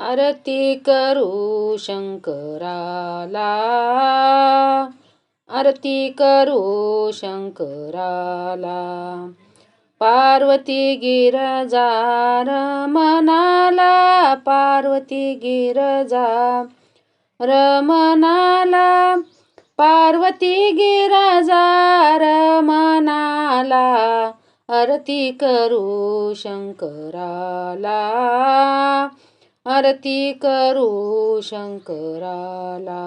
आरती करू शंकराला. आरती करू शंकराला. पार्वती गिरजार मनाला पार्वती गिरजा रमनाला. पार्वती गिरजा रमनाला आरती करू शंकराला. आरती करू शंकराला.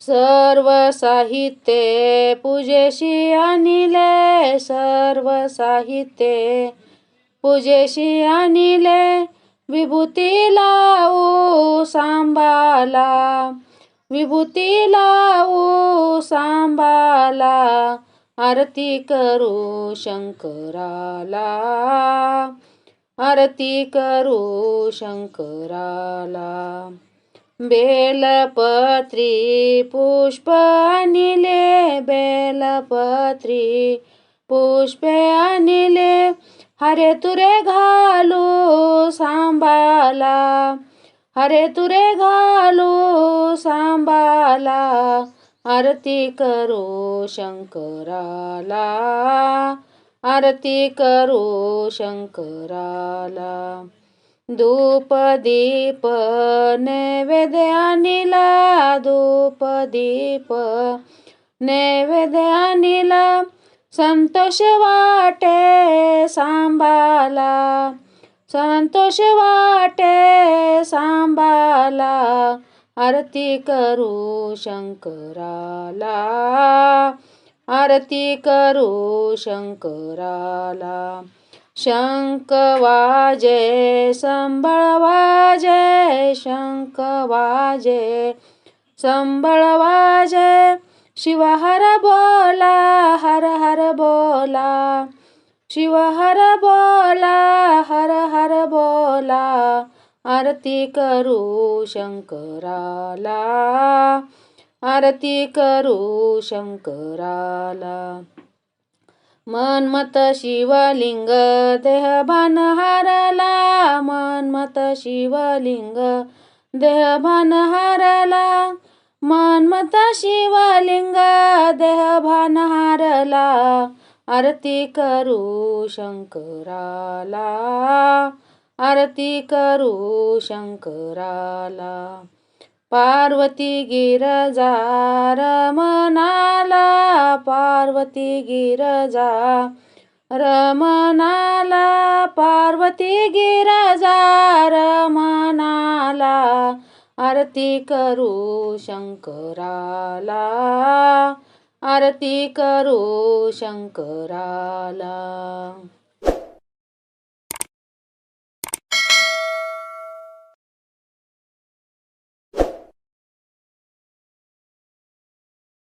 सर्व साहित्य पूजेशी आणिले सर्व साहित्य पूजेशी आणिले विभूती लावू सांबाला. विभूती लावू सांबाला आरती करू शंकराला. आरती करू शंकराला. बेलपत्री पुष्प आणले बेलपत्री पुष्पे आणले हरे तुरे घालू सांबाला हरे तुरे घालू सांबाला. आरती करू शंकराला. आरती करू शंकराला. धूप दीप नैवेद्यानिला धूप दीप नैवेद्यानिला संतोष वाटे सांबाला संतोष वाटे सांबाला आरती करू शंकराला. आरती करू शंकराला. शंक वाजे संबळ वाजे शंख वाजे संबळ वाजे शिव हर बोला हर हर बोला. शिव हर बोला हर हर बोला. आरती करू शंकराला. आरती करू शंकराला. मनमत शिवलिंग देहभान हारला मनमत शिवलिंग देहभान हारला मनमत शिवलिंग देहभान हारला आरती करू शंकराला. आरती करू शंकराला. पार्वती गिरजा रमनाला पार्वती गिरजा रमनाला पार्वती गिरजा रमनाला आरती करू शंकराला आरती करू शंकराला.